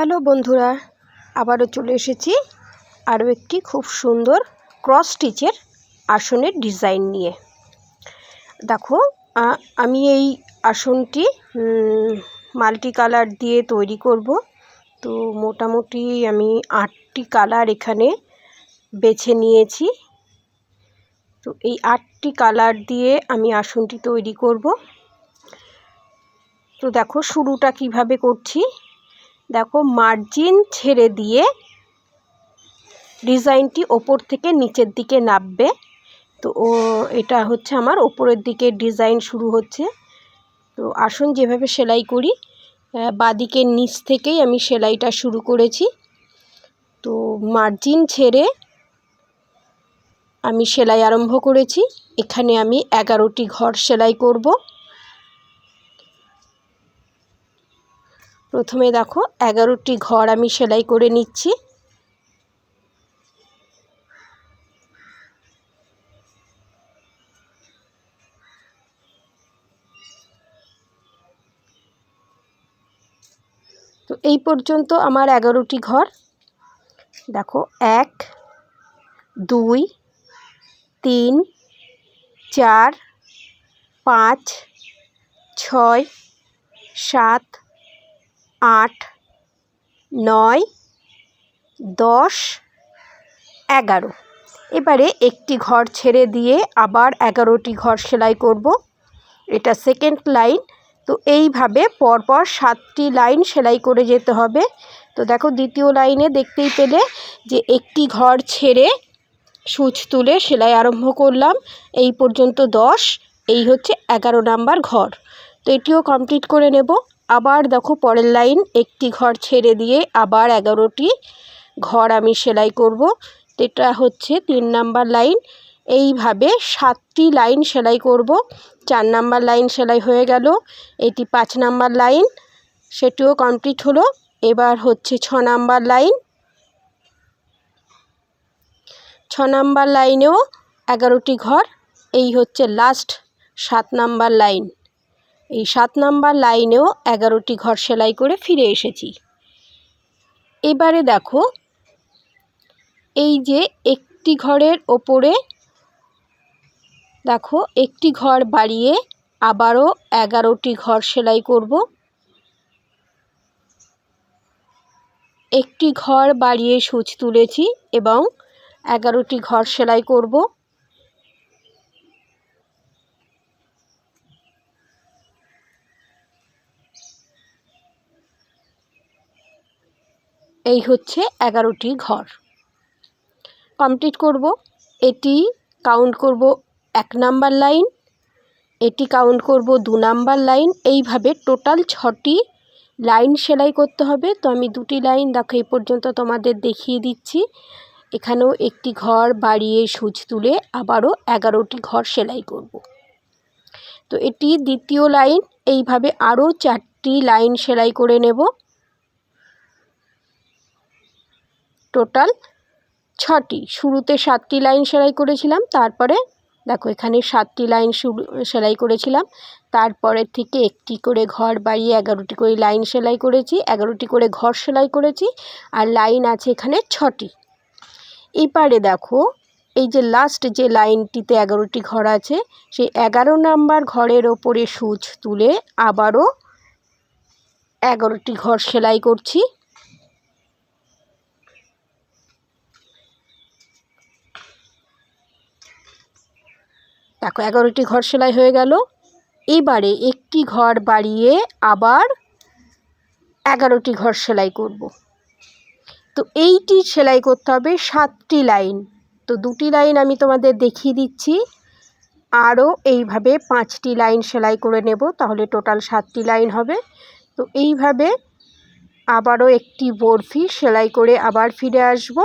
Hello বন্ধুরা, আবারও চলে এসেছি আরও একটি খুব সুন্দর ক্রস স্টিচের আসনের ডিজাইন নিয়ে। দেখো আমি এই আসনটি মাল্টি কালার দিয়ে তৈরি করব। তো মোটামুটি আমি আটটি কালার এখানে বেছে নিয়েছি। তো এই আটটি কালার দিয়ে আমি আসনটি তৈরি করব। তো দেখো, শুরুটা কীভাবে করছি? দেখো মার্জিন ছেড়ে দিয়ে ডিজাইনটি ওপর থেকে নিচের দিকে নামবে। তো ও, এটা হচ্ছে আমার ওপরের দিকে ডিজাইন শুরু হচ্ছে। তো আসন যেভাবে সেলাই করি বাঁদিকের নিচ থেকেই আমি সেলাইটা শুরু করেছি। তো মার্জিন ছেড়ে আমি সেলাই আরম্ভ করেছি। এখানে আমি এগারোটি ঘর সেলাই করব। প্রথমে দেখো এগারোটি ঘর আমি সেলাই করে নিচ্ছি। তো এই পর্যন্ত আমার এগারোটি ঘর। দেখো এক, দুই, তিন, চার, পাঁচ, ছয়, সাত আট, নয়, দশ, এগারো। এবারে একটি ঘর ছেড়ে দিয়ে আবার এগারোটি ঘর সেলাই করব। এটা সেকেন্ড লাইন তো এইভাবে পরপর সাতটি লাইন সেলাই করে যেতে হবে। তো দেখো দ্বিতীয় লাইনে দেখতেই পেলে যে একটি ঘর ছেড়ে সূচ তুলে সেলাই আরম্ভ করলাম। এই পর্যন্ত দশ, এই হচ্ছে এগারো নাম্বার ঘর। তো এটিও কমপ্লিট করে নেব। আবার দেখো পরের লাইন, একটি ঘর ছেড়ে দিয়ে আবার এগারোটি ঘর আমি সেলাই করব। এটা হচ্ছে তিন নাম্বার লাইন। এইভাবে সাতটি লাইন সেলাই করব। চার নাম্বার লাইন সেলাই হয়ে গেল। এটি পাঁচ নাম্বার লাইন। সেটিও কমপ্লিট হলো। এবার হচ্ছে ছ নাম্বার লাইন। ছ নাম্বার লাইনেও এগারোটি ঘর। এই হচ্ছে লাস্ট সাত নাম্বার লাইন। এই সাত নাম্বার লাইনেও এগারোটি ঘর সেলাই করে ফিরে এসেছি। এবারে দেখো, এই যে একটি ঘরের ওপরে দেখো, একটি ঘর বাড়িয়ে আবারও এগারোটি ঘর সেলাই করব। একটি ঘর বাড়িয়ে সূচ তুলেছি এবং এগারোটি ঘর সেলাই করব। এই হচ্ছে এগারোটি ঘর। কমপ্লিট করব। এটি কাউন্ট করব এক নাম্বার লাইন এটি কাউন্ট করব দু নাম্বার লাইন এইভাবে টোটাল ছটি লাইন সেলাই করতে হবে। তো আমি দুটি লাইন দেখো এই পর্যন্ত তোমাদের দেখিয়ে দিচ্ছি। এখানেও একটি ঘর বাড়িয়ে সুচ তুলে আবারও এগারোটি ঘর সেলাই করব। তো এটি দ্বিতীয় লাইন এইভাবে আরও চারটি লাইন সেলাই করে নেব। টোটাল ছটি। শুরুতে সাতটি লাইন সেলাই করেছিলাম, তারপরে দেখো এখানে সাতটি লাইন সেলাই করেছিলাম। তারপরের থেকে একটি করে ঘর বাড়িয়ে এগারোটি করে লাইন সেলাই করেছি, এগারোটি করে ঘর সেলাই করেছি, আর লাইন আছে এখানে ছটি। এবারে দেখো, এই যে লাস্ট যে লাইনটিতে এগারোটি ঘর আছে, সেই এগারো নাম্বার ঘরের ওপরে সূচ তুলে আবারও এগারোটি ঘর সেলাই করছি। দেখো, এগারোটি ঘর সেলাই হয়ে গেল। এবারে একটি ঘর বাড়িয়ে আবার এগারোটি ঘর সেলাই করব। তো এইটি সেলাই করতে হবে সাতটি লাইন। তো দুটি লাইন আমি তোমাদের দেখিয়ে দিচ্ছি। আরও এইভাবে পাঁচটি লাইন সেলাই করে নেব, তাহলে টোটাল সাতটি লাইন হবে। তো এইভাবে আবারও একটি বরফি সেলাই করে আবার ফিরে আসব।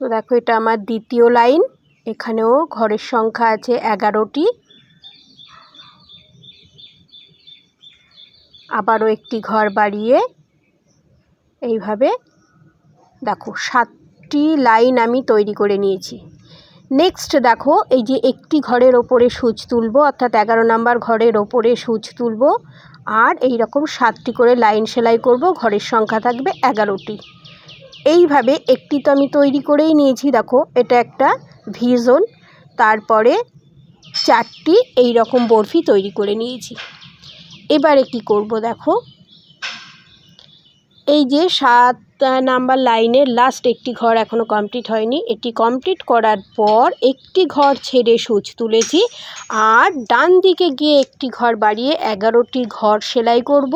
তো দেখো, এটা আমার দ্বিতীয় লাইন। এখানেও ঘরের সংখ্যা আছে এগারোটি। আবারও একটি ঘর বাড়িয়ে এইভাবে দেখো সাতটি লাইন আমি তৈরি করে নিয়েছি। নেক্সট দেখো এই যে একটি ঘরের ওপরে সূচ তুলবো, অর্থাৎ এগারো নাম্বার ঘরের ওপরে সূচ তুলবো, আর এই রকম সাতটি করে লাইন সেলাই করব, ঘরের সংখ্যা থাকবে এগারোটি। এইভাবে একটি তো আমি তৈরি করেই নিয়েছি, দেখো এটা একটা ভিজন তারপরে চারটি এই রকম বরফি তৈরি করে নিয়েছি। এবারে কি করব দেখো? এই যে সাত নাম্বার লাইনের লাস্ট একটি ঘর এখনও কমপ্লিট হয়নি। এটি কমপ্লিট করার পর একটি ঘর ছেড়ে সুচ তুলেছি আর ডান দিকে গিয়ে একটি ঘর বাড়িয়ে এগারোটি ঘর সেলাই করব।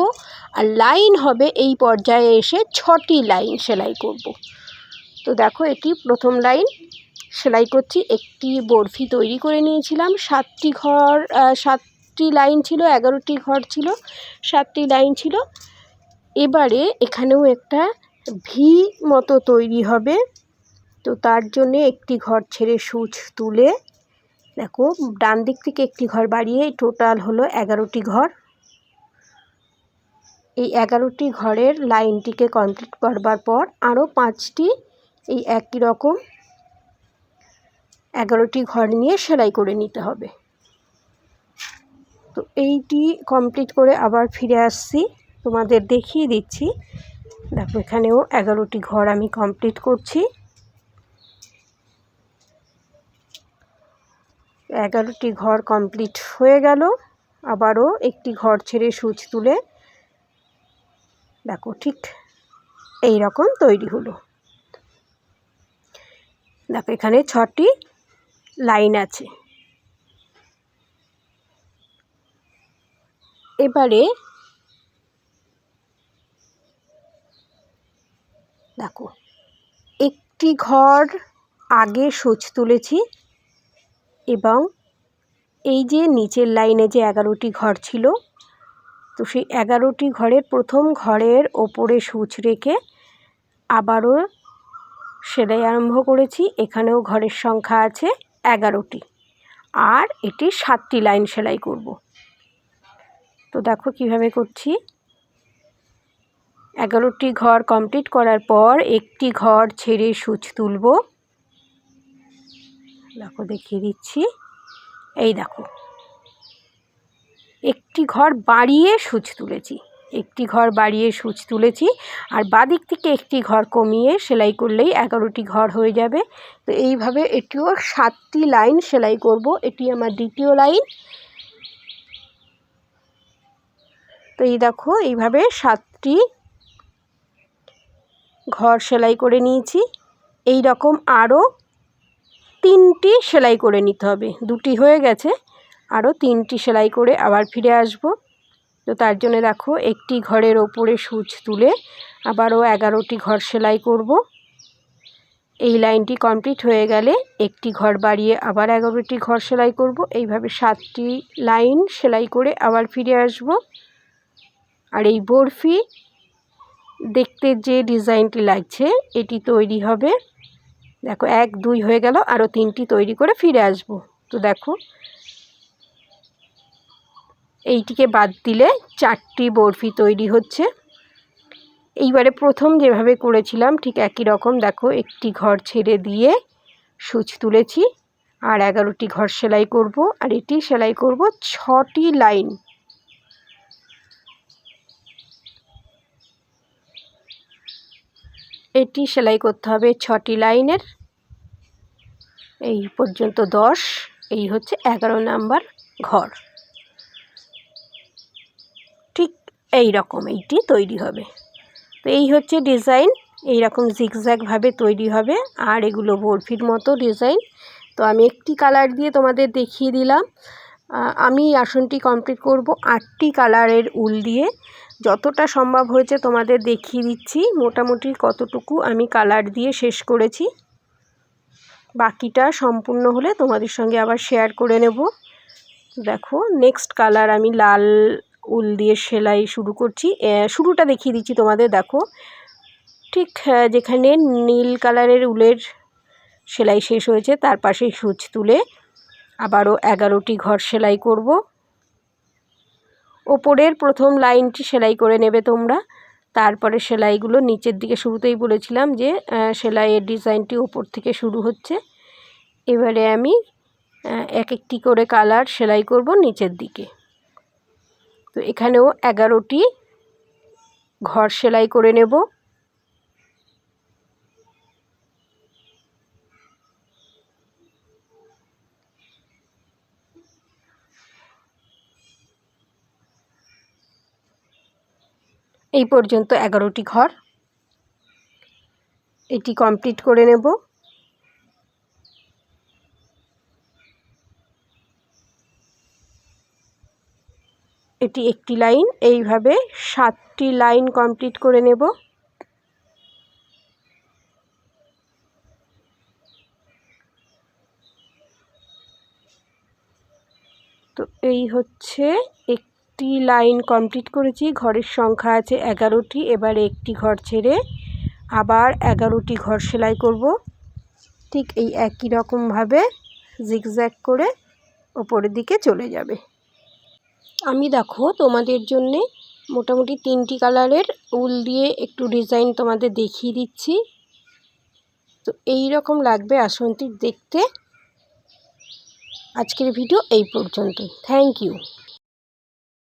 আর লাইন হবে এই পর্যায়ে এসে ছটি লাইন সেলাই করব। তো দেখো এটি প্রথম লাইন সেলাই করছি, একটি বরফি তৈরি করে নিয়েছিলাম। সাতটি ঘর সাতটি লাইন ছিল, এগারোটি ঘর ছিল, সাতটি লাইন ছিল। এবারে এখানেও একটা ভি মতো তৈরি হবে। তো তার জন্যে একটি ঘর ছেড়ে সুচ তুলে, দেখো, ডান দিক থেকে একটি ঘর বাড়িয়ে টোটাল হলো এগারোটি ঘর। এই এগারোটি ঘরের লাইনটিকে কমপ্লিট করবার পর আরও পাঁচটি, এই একই রকম। এগারোটি ঘর নিয়ে সেলাই করে নিতে হবে। তো এইটি কমপ্লিট করে আবার ফিরে আসছি। তোমাদের দেখিয়ে দিচ্ছি। দেখো, এখানেও এগারোটি ঘর আমি কমপ্লিট করছি। এগারোটি ঘর কমপ্লিট হয়ে গেল। আবারও একটি ঘর ছেড়ে সুচ তুলে দেখো, ঠিক এই রকম তৈরি হলো। দেখো, এখানে ছটি লাইন আছে। এবারে দেখো, একটি ঘর আগে সুচ তুলেছি এবং এই যে নিচের লাইনে যে এগারোটি ঘর ছিল, তো সেই এগারোটি ঘরের প্রথম ঘরের ওপরে সুচ রেখে আবারও সেলাই আরম্ভ করেছি। এখানেও ঘরের সংখ্যা আছে। এগারোটি। আর এটি সাতটি লাইন সেলাই করব। তো দেখো কীভাবে করছি। এগারোটি ঘর কমপ্লিট করার পর একটি ঘর ছেড়ে সুচ তুলব। দেখো, দেখিয়ে দিচ্ছি। এই দেখো, একটি ঘর বাড়িয়ে সুচ তুলেছি। একটি ঘর বাড়িয়ে সুচ তুলেছি। আর বাদিক থেকে একটি ঘর কমিয়ে সেলাই করলেই এগারোটি ঘর হয়ে যাবে। তো এইভাবে এটিও সাতটি লাইন সেলাই করব। এটি আমার দ্বিতীয় লাইন। তো এই দেখো, এইভাবে সাতটি ঘর সেলাই করে নিয়েছি। এই রকম আরও তিনটি সেলাই করে নিতে হবে। দুটি হয়ে গেছে। আরও তিনটি সেলাই করে আবার ফিরে আসব। তো তার জন্য দেখো একটি ঘরের ওপরে সুচ তুলে আবারও এগারোটি ঘর সেলাই করব। এই লাইনটি কমপ্লিট হয়ে গেলে একটি ঘর বাড়িয়ে আবার এগারোটি ঘর সেলাই করব। এইভাবে সাতটি লাইন সেলাই করে আবার ফিরে আসব। আর এই বরফি দেখতে যে ডিজাইনটি লাগছে, এটি তৈরি হবে। দেখো এক, দুই হয়ে গেল, আরও তিনটি তৈরি করে ফিরে আসব। তো দেখো এইটিকে বাদ দিলে চারটি বরফি তৈরি হচ্ছে। এইবারে প্রথম যেভাবে করেছিলাম, ঠিক একই রকম, দেখো, একটি ঘর ছেড়ে দিয়ে সুচ তুলেছি, আর এগারোটি ঘর সেলাই করব, আর এটি সেলাই করব ছটি লাইন। এটি সেলাই করতে হবে ছটি লাইনের, এই পর্যন্ত দশ, এই হচ্ছে এগারো নাম্বার ঘর ঠিক এই রকম এইটি তৈরি হবে। তো এই হচ্ছে ডিজাইন এই রকম জিগজ্যাগভাবে তৈরি হবে। আর এগুলো বরফির মতো ডিজাইন। তো আমি একটি কালার দিয়ে তোমাদের দেখিয়ে দিলাম। আমি আসনটি কমপ্লিট করব আটটি কালারের উল দিয়ে। যতটা সম্ভব হয়েছে তোমাদের দেখিয়ে দিচ্ছি, মোটামুটি কতটুকু আমি কালার দিয়ে শেষ করেছি। বাকিটা সম্পূর্ণ হলে তোমাদের সঙ্গে আবার শেয়ার করে নেব। দেখো নেক্সট কালার আমি লাল উল দিয়ে সেলাই শুরু করছি। শুরুটা দেখিয়ে দিচ্ছি তোমাদের, দেখো। ঠিক যেখানে নীল কালারের উলের সেলাই শেষ হয়েছে, তার পাশে সুচ তুলে আবারও এগারোটি ঘর সেলাই করব। ওপরের প্রথম লাইনটি সেলাই করে নেবে তোমরা। তারপরে সেলাইগুলো নিচের দিকে শুরুতেই বলেছিলাম যে সেলাইয়ের ডিজাইনটি ওপর থেকে শুরু হচ্ছে। এবারে আমি এক একটি করে কালার সেলাই করব নিচের দিকে। তো এখানেও এগারোটি ঘর সেলাই করে নেব। এই পর্যন্ত এগারোটি ঘর। এটি কমপ্লিট করে নেব। এটি একটি লাইন। এইভাবে সাতটি লাইন কমপ্লিট করে নেব। তো এই হচ্ছে একটি লাইন কমপ্লিট করেছি। ঘরের সংখ্যা আছে এগারোটি। এবার একটি ঘর ছেড়ে আবার এগারোটি ঘর সেলাই করব। ঠিক এই একই রকমভাবে জিগজ্যাগ করে ওপরের দিকে চলে যাবে। আমি দেখো তোমাদের জন্যে মোটামুটি তিনটি কালারের উল দিয়ে একটু ডিজাইন তোমাদের দেখিয়ে দিচ্ছি। তো এই রকম লাগবে আসন্তির দেখতে। আজকের ভিডিও এই পর্যন্ত থ্যাংক ইউ।